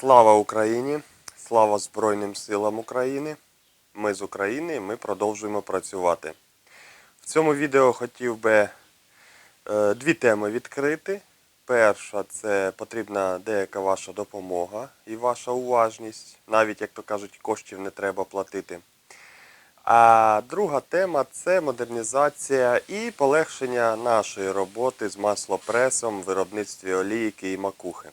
Слава Україні! Слава Збройним силам України! Ми з України і ми продовжуємо працювати. В цьому відео хотів би е, дві теми відкрити. Перша це потрібна деяка ваша допомога і ваша уважність. Навіть, як то кажуть, коштів не треба платити. А друга тема це модернізація і полегшення нашої роботи з маслопресом в виробництві олійки і макухи.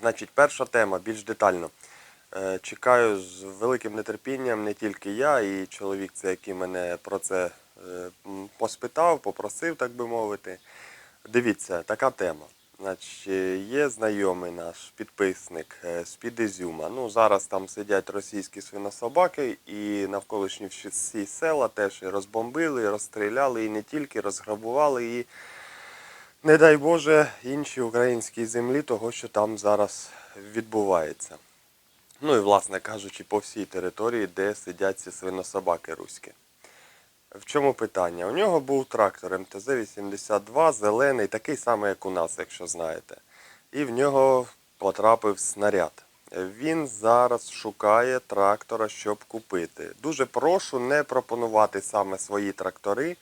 Значить, перша тема більш детально. Е, Чекаю з великим нетерпінням не тільки я, і чоловік, це який мене про це е, поспитав, попросив, так би мовити. Дивіться, така тема. Значить, е, є знайомий наш підписник з-під Ізюма. Ну, зараз там сидять російські свинособаки, і навколишні всі села теж і розбомбили, і розстріляли, і не тільки розграбували, і не дай Боже, інші українські землі того, що там зараз відбувається. Ну і, власне кажучи, по всій території, де сидять ці свинособаки руські. В чому питання? У нього був трактор МТЗ-82, зелений, такий самий, як у нас, якщо знаєте. І в нього потрапив снаряд. Він зараз шукає трактора, щоб купити. Дуже прошу не пропонувати саме свої трактори.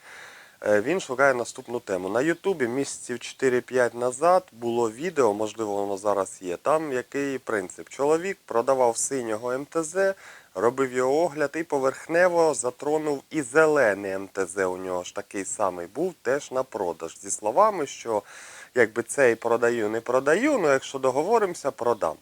Е, Він шукає наступну тему. На Ютубі місяців 4-5 назад було відео, можливо, воно зараз є. Там який принцип. Чоловік продавав синього МТЗ, робив його огляд і поверхнево затронув і зелений МТЗ. У нього ж такий самий був теж на продаж. Зі словами, що якби цей продаю, не продаю, але якщо договоримося, продам.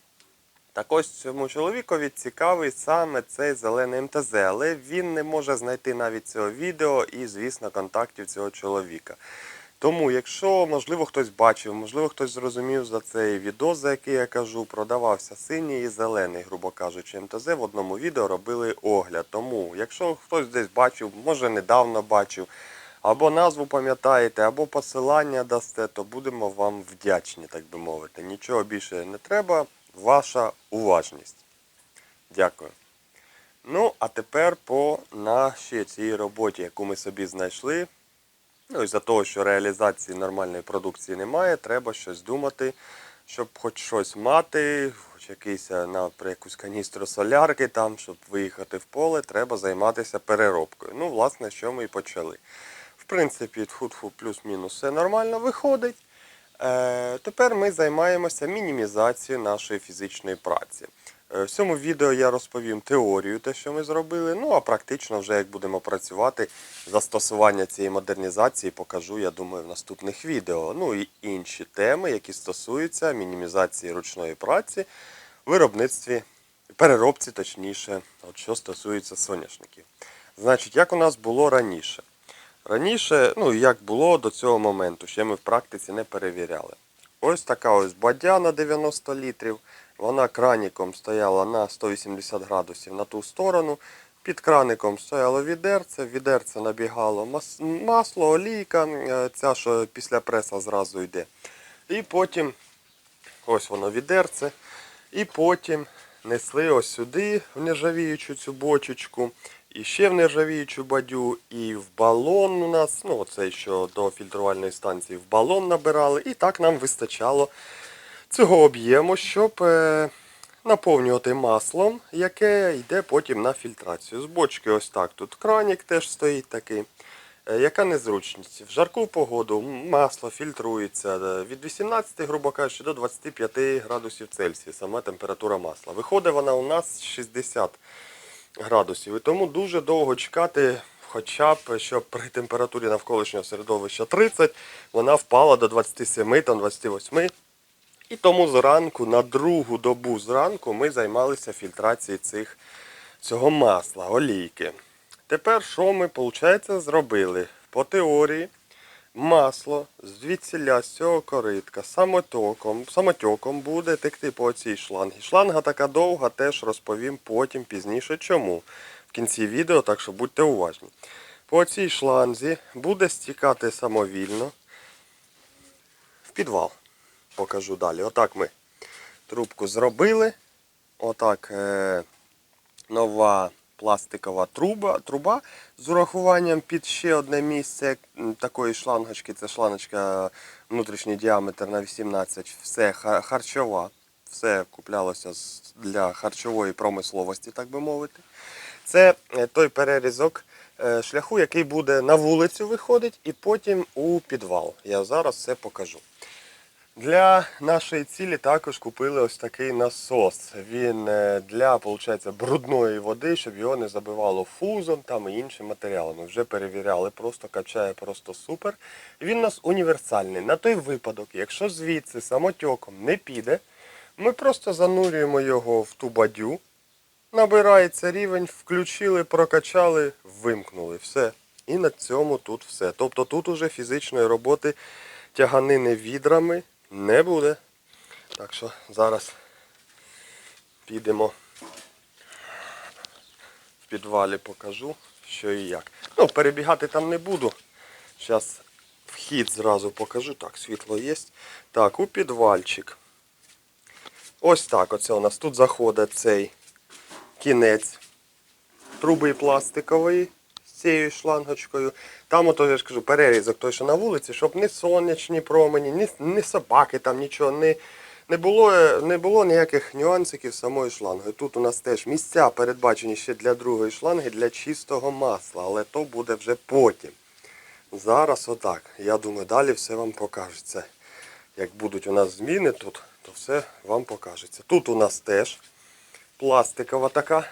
Так ось цьому чоловікові цікавий саме цей зелений МТЗ, але він не може знайти навіть цього відео і, звісно, контактів цього чоловіка. Тому, якщо, можливо, хтось бачив, можливо, хтось зрозумів за цей відео, за який я кажу, продавався синій і зелений, грубо кажучи, МТЗ в одному відео робили огляд. Тому, якщо хтось десь бачив, може недавно бачив, або назву пам'ятаєте, або посилання дасте, то будемо вам вдячні, так би мовити. Нічого більше не треба. Ваша уважність. Дякую. Ну, а тепер по нашій цій роботі, яку ми собі знайшли. Ну, і за того, що реалізації нормальної продукції немає, треба щось думати, щоб хоч щось мати, хоч якийсь е, на якусь каністру солярки, там, щоб виїхати в поле, треба займатися переробкою. Ну, власне, що ми і почали. В принципі, тху-тху плюс-мінус все нормально виходить. Е, тепер ми займаємося мінімізацією нашої фізичної праці. Е, В цьому відео я розповім теорію, те, що ми зробили. Ну а практично, вже як будемо працювати, застосування цієї модернізації покажу, я думаю, в наступних відео. Ну і інші теми, які стосуються мінімізації ручної праці виробництві, переробці, точніше, от що стосується соняшників. Значить, як у нас було раніше? Раніше, ну як було до цього моменту, ще ми в практиці не перевіряли. Ось така ось бадя на 90 літрів. Вона краніком стояла на 180 градусів на ту сторону. Під краником стояло відерце, в відерце набігало мас- масло, олійка, е, ця, що після преса зразу йде. І потім, ось воно відерце. І потім несли ось сюди в нержавіючу цю бочечку, і ще в нержавіючу бадю, і в балон у нас, ну оцей що до фільтрувальної станції, в балон набирали, і так нам вистачало цього об'єму, щоб е, наповнювати маслом, яке йде потім на фільтрацію. З бочки ось так. Тут кранік теж стоїть такий. Е, Яка незручність? В жарку погоду масло фільтрується е, від 18, грубо кажучи, до 25 градусів Цельсія, сама температура масла. Виходить вона у нас 60 градусів. І тому дуже довго чекати, хоча б, щоб при температурі навколишнього середовища 30, вона впала до 27, там 28. І тому зранку, на другу добу зранку, ми займалися фільтрацією цих, цього масла, олійки. Тепер що ми, виходить, зробили? По теорії масло звідсіля з цього коритка самотоком, самотоком буде текти по цій шлангі. Шланга така довга, теж розповім потім пізніше чому. В кінці відео, так що будьте уважні. По цій шланзі буде стікати самовільно в підвал. Покажу далі. Отак ми трубку зробили. Отак е, нова пластикова труба, труба з урахуванням під ще одне місце такої шлангочки. Це шлангочка внутрішній діаметр на 18, все харчова. все куплялося для харчової промисловості, так би мовити. Це е, той перерізок е, шляху, який буде на вулицю виходить і потім у підвал. Я зараз все покажу. Для нашої цілі також купили ось такий насос. Він е, для виходить, брудної води, щоб його не забивало фузом там і іншими матеріалами. Вже перевіряли, просто качає просто супер. Він у нас універсальний. На той випадок, якщо звідси самотьоком не піде, ми просто занурюємо його в ту бадю, набирається рівень, включили, прокачали, вимкнули. Все. І на цьому тут все. Тобто тут уже фізичної роботи тяганини відрами не буде. Так що зараз підемо в підвалі покажу, що і як. Ну, перебігати там не буду. Зараз вхід зразу покажу. Так, світло є. Так, у підвальчик. Ось так. Оце у нас тут заходить цей кінець труби пластикової цією шлангочкою. Там, ото я ж кажу, перерізок той, що на вулиці, щоб не сонячні промені, ні, ні собаки там нічого, не, не, було, е, не було ніяких нюансиків з самою шлангою. Тут у нас теж місця передбачені ще для другої шланги, для чистого масла, але то буде вже потім. Зараз отак. Я думаю, далі все вам покажеться. Як будуть у нас зміни тут, то все вам покажеться. Тут у нас теж пластикова така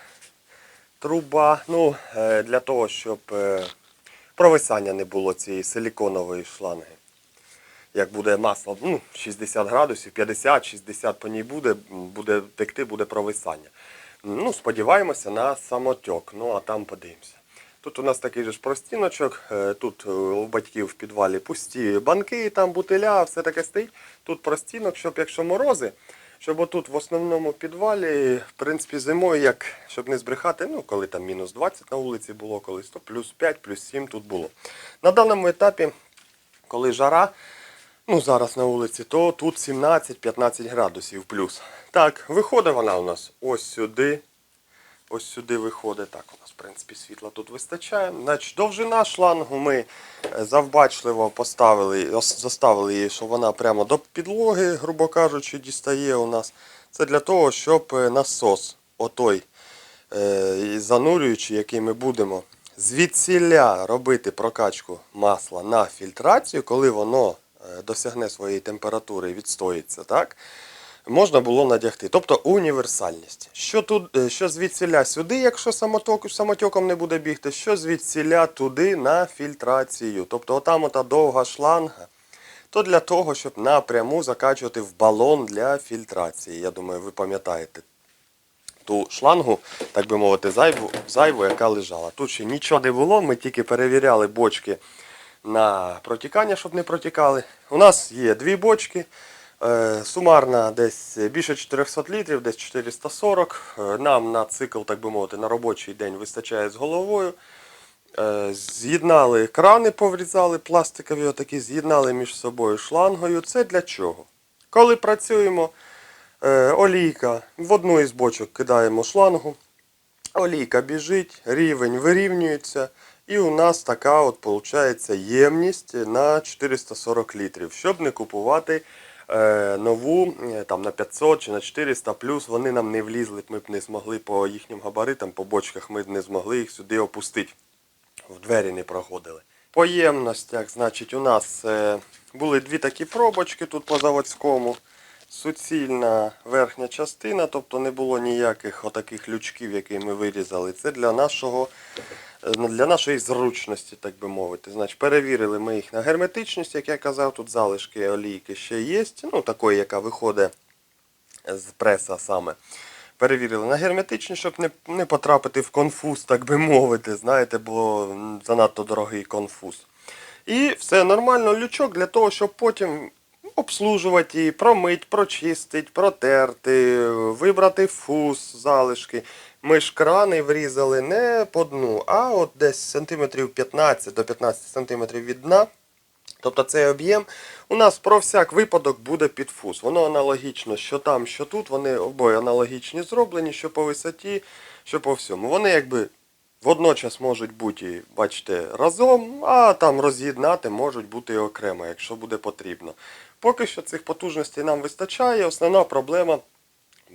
труба. Ну, е, для того, щоб е, провисання не було цієї силіконової шланги. Як буде масло ну, 60 градусів, 50-60 по ній буде, буде текти, буде провисання. Ну, сподіваємося на самотек. Ну а там подивимося. Тут у нас такий же ж простіночок, е, тут у батьків в підвалі пусті банки, там бутиля, все таке стоїть. Тут простінок, щоб якщо морози, щоб отут в основному підвалі, в принципі, зимою, як, щоб не збрехати, ну коли там мінус 20 на вулиці було колись, то плюс 5, плюс 7 тут було. На даному етапі, коли жара, ну зараз на вулиці, то тут 17-15 градусів плюс. Так, виходить вона у нас ось сюди. Ось сюди виходить. Так, у нас, в принципі, світла тут вистачає. Значить, довжина шлангу ми е, завбачливо поставили, заставили її, щоб вона прямо до підлоги, грубо кажучи, дістає у нас. Це для того, щоб е, насос, отой е, занурюючий, який ми будемо звідсіля робити прокачку масла на фільтрацію, коли воно досягне своєї температури і відстоїться, так? Можна було надягти. Тобто універсальність. Що тут, е, що звідсіля сюди, якщо самоток, самотоком не буде бігти, що звідсіля туди на фільтрацію. Тобто отам ота довга шланга, то для того, щоб напряму закачувати в балон для фільтрації. Я думаю, ви пам'ятаєте ту шлангу, так би мовити, зайву, зайву, яка лежала. Тут ще нічого не було, ми тільки перевіряли бочки на протікання, щоб не протікали. У нас є дві бочки. Е, Сумарна десь більше 400 літрів, десь 440. Е, Нам на цикл, так би мовити, на робочий день вистачає з головою. Е, З'єднали крани, поврізали пластикові, отакі, з'єднали між собою шлангою. Це для чого? Коли працюємо, олійка в одну із бочок кидаємо шлангу, олійка біжить, рівень вирівнюється. І у нас така от виходить ємність на 440 літрів, щоб не купувати нову е, там, на 500 чи на 400 плюс вони нам не влізли, ми б не змогли по їхнім габаритам, по бочках, ми б не змогли їх сюди опустити. В двері не проходили. По ємностях, значить, у нас е, були дві такі пробочки тут по заводському. Суцільна верхня частина, тобто не було ніяких отаких лючків, які ми вирізали. Це для нашого е, для нашої зручності, так би мовити. Значить, перевірили ми їх на герметичність, як я казав, тут залишки олійки ще є, ну такої, яка виходить з преса саме. Перевірили на герметичність, щоб не, не потрапити в конфуз, так би мовити. Знаєте, бо занадто дорогий конфуз. І все нормально, лючок для того, щоб потім обслужувати її, промить, прочистити, протерти, вибрати фуз, залишки. Ми ж крани врізали не по дну, а от десь сантиметрів 15 до 15 сантиметрів від дна. Тобто цей об'єм у нас про всяк випадок буде під фуз. Воно аналогічно, що там, що тут, вони обоє аналогічні зроблені, що по висоті, що по всьому. Вони якби водночас можуть бути, бачите, разом, а там роз'єднати можуть бути окремо, якщо буде потрібно. Поки що цих потужностей нам вистачає. Основна проблема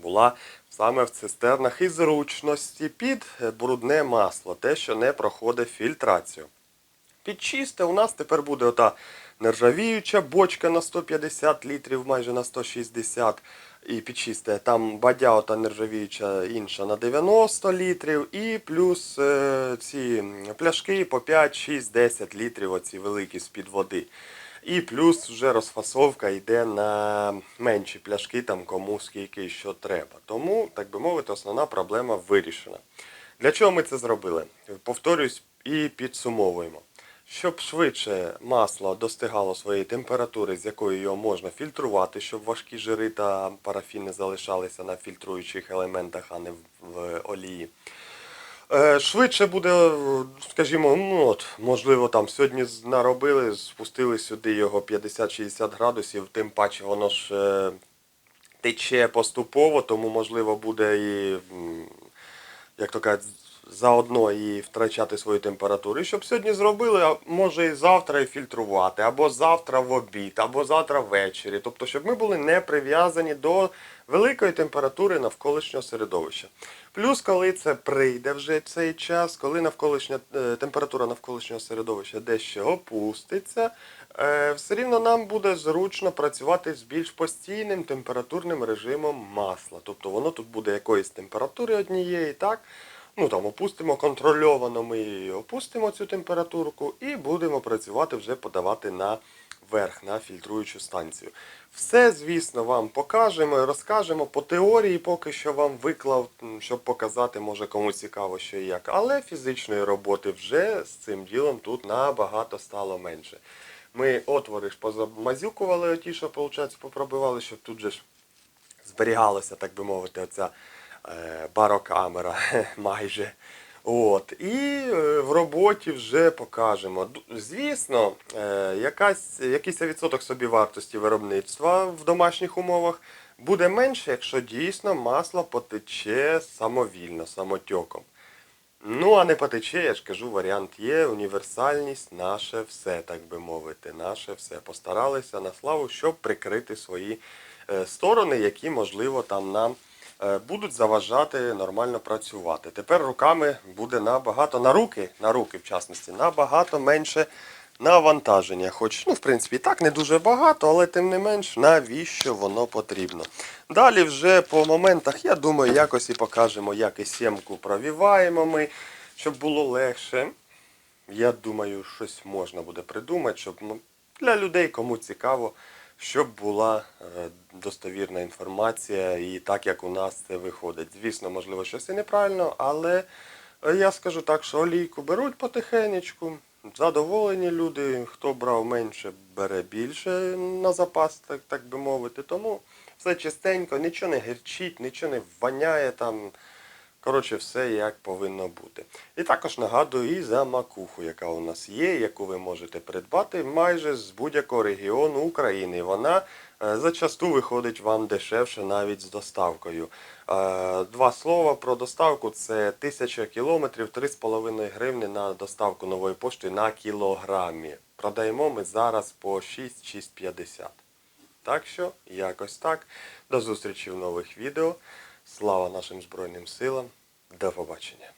була саме в цистернах і зручності під брудне масло, те, що не проходить фільтрацію. Під чисте у нас тепер буде ота нержавіюча бочка на 150 літрів, майже на 160 і під чисте. Там бадя ота нержавіюча інша на 90 літрів. І плюс е, ці пляшки по 5, 6, 10 літрів, оці великі з-під води. І плюс вже розфасовка йде на менші пляшки, там кому скільки і що треба. Тому, так би мовити, основна проблема вирішена. Для чого ми це зробили? Повторюсь і підсумовуємо. Щоб швидше масло достигало своєї температури, з якою його можна фільтрувати, щоб важкі жири та парафіни залишалися на фільтруючих елементах, а не в- олії. Е, Швидше буде, скажімо, ну от, можливо, там сьогодні наробили, спустили сюди його 50-60 градусів, тим паче воно ж е, тече поступово, тому можливо буде і, як то кажуть, заодно і втрачати свою температуру. І щоб сьогодні зробили, а може і завтра і фільтрувати, або завтра в обід, або завтра ввечері. Тобто, щоб ми були не прив'язані до великої температури навколишнього середовища. Плюс, коли це прийде вже цей час, коли навколишня е, температура навколишнього середовища дещо опуститься, е, все рівно нам буде зручно працювати з більш постійним температурним режимом масла. Тобто воно тут буде якоїсь температури однієї, так? Ну там опустимо контрольовано, ми опустимо цю температурку і будемо працювати вже подавати на верх, на фільтруючу станцію. Все, звісно, вам покажемо і розкажемо. По теорії поки що вам виклав, щоб показати, може комусь цікаво, що і як. Але фізичної роботи вже з цим ділом тут набагато стало менше. Ми отвори ж позамазюкували, ті, що, виходить, попробивали, щоб тут же ж зберігалася, так би мовити, оця е, барокамера майже. От. І е, в роботі вже покажемо. Звісно, е, якась, якийсь відсоток собівартості виробництва в домашніх умовах буде менше, якщо дійсно масло потече самовільно, самотьоком. Ну, а не потече, я ж кажу, варіант є, універсальність, наше все, так би мовити, наше все. Постаралися на славу, щоб прикрити свої е, сторони, які, можливо, там нам будуть заважати нормально працювати. Тепер руками буде набагато, на руки, на руки в частності, набагато менше навантаження. Хоч, ну, в принципі, і так не дуже багато, але тим не менш, навіщо воно потрібно. Далі вже по моментах, я думаю, якось і покажемо, як і сімку провіваємо ми, щоб було легше. Я думаю, щось можна буде придумати, щоб ну, для людей, кому цікаво, щоб була е, достовірна інформація і так, як у нас це виходить. Звісно, можливо, щось і неправильно, але е, я скажу так, що олійку беруть потихенечку. Задоволені люди, хто брав менше, бере більше на запас, так, так би мовити. Тому все чистенько, нічого не гірчить, нічого не воняє там. Коротше, все як повинно бути. І також нагадую і за макуху, яка у нас є, яку ви можете придбати майже з будь-якого регіону України. Вона е, зачасту виходить вам дешевше навіть з доставкою. Е, Два слова про доставку це 1000 кілометрів, 3,5 гривни на доставку нової пошти на кілограмі. Продаємо ми зараз по 6-6,50. Так що, якось так. До зустрічі в нових відео. Слава нашим Збройним силам. До побачення.